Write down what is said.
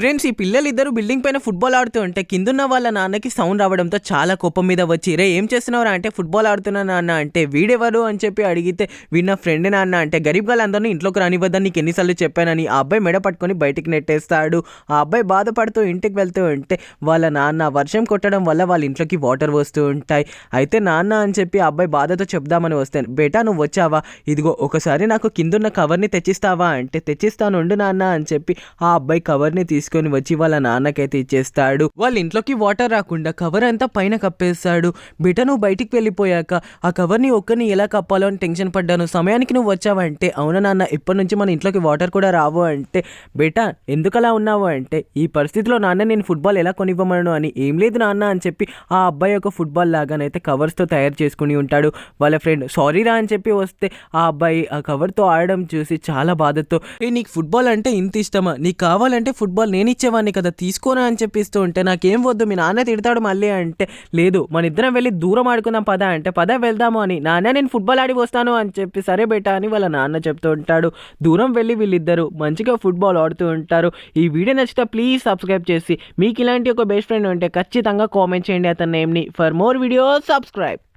Friends ఈ పిల్లలు ఇద్దరు బిల్డింగ్ పైన ఫుట్బాల్ ఆడుతూ ఉంటే కిందున్న వాళ్ళ నాన్నకి సౌండ్ రావడంతో చాలా కోపం మీద వచ్చి రే ఏం చేస్తున్నావురా అంటే ఫుట్బాల్ ఆడుతున్నా నాన్న అంటే వీడెవరు? అని చెప్పి అడిగితే విన్న ఫ్రెండ్ నాన్న అంటే గరీబ్ గాళ్ళందరినీ ఇంట్లోకి రానివ్వద్దని నీకు ఎన్నిసార్లు చెప్పానని ఆ అబ్బాయి మెడ పట్టుకొని బయటికి నెట్టేస్తాడు. ఆ అబ్బాయి బాధపడుతూ ఇంటికి వెళ్తూ ఉంటే వాళ్ళ నాన్న వర్షం కొట్టడం వల్ల వాళ్ళ ఇంట్లోకి వాటర్ వస్తూ ఉంటాయి. అయితే నాన్న అని చెప్పి ఆ అబ్బాయి బాధతో చెప్దామని వస్తే బేటా నువ్వు వచ్చావా? ఇదిగో ఒకసారి నాకు కిందున్న కవర్ని తెచ్చిస్తావా? అంటే తెచ్చిస్తాను ఉండు నాన్న అని చెప్పి ఆ అబ్బాయి కవర్ని తీసుకొని వచ్చి వాళ్ళ నాన్నకైతే ఇచ్చేస్తాడు. వాళ్ళ ఇంట్లోకి వాటర్ రాకుండా కవర్ అంతా పైన కప్పేస్తాడు. బిడ్డ నువ్వు బయటికి వెళ్ళిపోయాక ఆ కవర్ని ఒక్కరిని ఎలా కప్పాలో అని టెన్షన్ పడ్డాను. సమయానికి నువ్వు వచ్చావంటే అవునా నాన్న ఇప్పటి నుంచి మన ఇంట్లోకి వాటర్ కూడా రావు అంటే బేటా ఎందుకలా ఉన్నావు అంటే ఈ పరిస్థితిలో నాన్న నేను ఫుట్బాల్ ఎలా కొనివ్వమను అని ఏం లేదు నాన్న అని చెప్పి ఆ అబ్బాయి ఒక ఫుట్బాల్ లాగానైతే కవర్స్తో తయారు చేసుకుని ఉంటాడు. వాళ్ళ ఫ్రెండ్ సారీ రా అని చెప్పి వస్తే ఆ అబ్బాయి ఆ కవర్తో ఆడడం చూసి చాలా బాధతో ఏ నీకు ఫుట్బాల్ అంటే ఇంత ఇష్టమా? నీకు కావాలంటే ఫుట్బాల్ నేను ఇచ్చేవాడిని కదా తీసుకోను అని చెప్పిస్తూ ఉంటే నాకేం వద్దు మీ నాన్న తిడతాడు మళ్ళీ అంటే లేదు మన ఇద్దరం వెళ్ళి దూరం ఆడుకుందాం పద అంటే పద వెళ్దాము అని నాన్న నేను ఫుట్బాల్ ఆడి వస్తాను అని చెప్పి సరే బేటా అని వాళ్ళ నాన్న చెప్తూ ఉంటాడు. దూరం వెళ్ళి వీళ్ళిద్దరు మంచిగా ఫుట్బాల్ ఆడుతూ ఉంటారు. ఈ వీడియో నచ్చితే ప్లీజ్ సబ్స్క్రైబ్ చేసి మీకు ఇలాంటి ఒక బెస్ట్ ఫ్రెండ్ ఉంటే ఖచ్చితంగా కామెంట్ చేయండి అతని నేమ్ని. For more video subscribe.